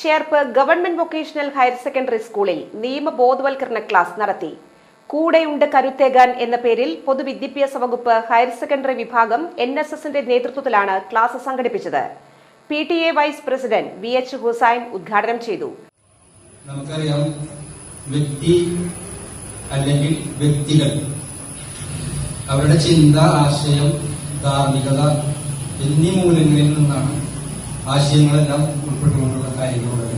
Cherpu government vocational higher secondary സ്കൂളിൽ നിയമ ബോധവൽക്കരണ ക്ലാസ് നടത്തി. കൂടെയുണ്ട് കരുത്തേകാൻ എന്ന പേരിൽ പൊതുവിദ്യാഭ്യാസ വകുപ്പ് ഹയർ സെക്കൻഡറി വിഭാഗം എൻ എസ് എസിന്റെ നേതൃത്വത്തിലാണ് ക്ലാസ് സംഘടിപ്പിച്ചത്. P T A vice president V H Hussain ഉദ്ഘാടനം ചെയ്തു. നമുക്കറിയാം വ്യക്തി അല്ലെങ്കിൽ വ്യക്തികൾ അവരുടെ ചിന്ത ആശയം ധാർമ്മികത എന്നീ മൂല്യങ്ങളിൽ നിന്നാണ് ആശയങ്ങളെല്ലാം ഉൾപ്പെട്ടുകൊണ്ടുള്ള കാര്യങ്ങളുള്ളത്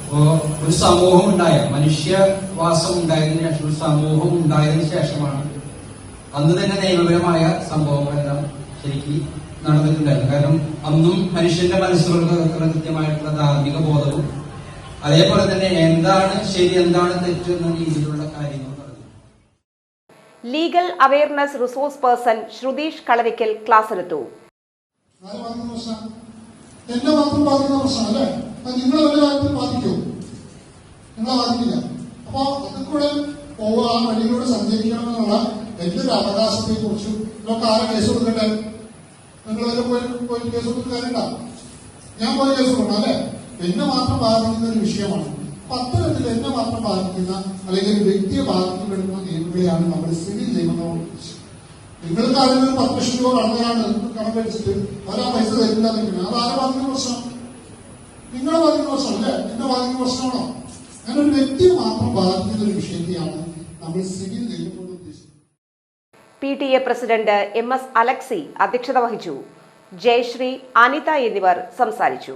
അപ്പോ ഒരു സമൂഹം ഉണ്ടായ മനുഷ്യവാസം ഉണ്ടായതിനു ശേഷം ഒരു സമൂഹം ഉണ്ടായതിനു ശേഷമാണ് അന്ന് തന്നെ നിയമപരമായ സംഭവങ്ങളെല്ലാം ശരിക്കും നടന്നിട്ടുണ്ടായിരുന്നു കാരണം അന്നും മനുഷ്യന്റെ മനസ്സുകൾക്ക് കൃത്യമായിട്ടുള്ള ധാർമ്മിക ബോധവും അതേപോലെ തന്നെ എന്താണ് ശരി എന്താണ് തെറ്റ് എന്ന രീതിയിലുള്ള കാര്യങ്ങൾ legal awareness resource person Shruthish Kalarikkal എടുത്തു ആരെ പ്രശ്നം എന്നെ മാത്രം ബാധിക്കുന്ന പ്രശ്നം അല്ലേ അപ്പൊ നിങ്ങളെ വലിയ കാര്യത്തിൽ ബാധിക്കൂ. നിങ്ങളെ ബാധിക്കില്ല. അപ്പൊ അതിൽ കൂടെ പോവുക ആ വഴിയിലൂടെ സഞ്ചരിക്കണം എന്നുള്ള വലിയൊരു അവകാശത്തെ കുറിച്ചും ഇതൊക്കെ ആരെ കേസ് കൊടുക്കട്ടെ നിങ്ങൾ വരെ പോയി പോയി കേസ് കൊടുക്കാറുണ്ട ഞാൻ പോയി കേസ് കൊടുക്കണം അല്ലെ? എന്നെ മാത്രം ബാധിക്കുന്ന ഒരു വിഷയമാണ്. അപ്പൊ എന്നെ മാത്രം ബാധിക്കുന്ന അല്ലെങ്കിൽ ഒരു വ്യക്തിയെ ബാധിക്കപ്പെടുന്ന നിയമങ്ങളെയാണ് നമ്മൾ നിയമങ്ങളോട് ഉദ്ദേശിച്ചത് നിങ്ങൾക്ക് ആരെങ്കിലും ഒരു പത്ത് ലക്ഷം രൂപ കടന്നതാണ് കടം കഴിച്ചിട്ട് അവരാ പൈസ തരില്ല എന്നെങ്കിൽ അത് ആരെ ബാധിക്കുന്ന പ്രശ്നം? നിങ്ങളെ ബാധിക്കുന്ന പ്രശ്നം അല്ലേ? എന്നെ ബാധിക്കുന്ന പ്രശ്നമാണോ? അങ്ങനെ ഒരു വ്യക്തി മാത്രം ബാധിക്കുന്ന ഒരു വിഷയത്തെയാണ് നമ്മൾ civil P T A president M S Alexi അധ്യക്ഷത വഹിച്ചു. ജയശ്രീ അനിത എന്നിവർ സംസാരിച്ചു.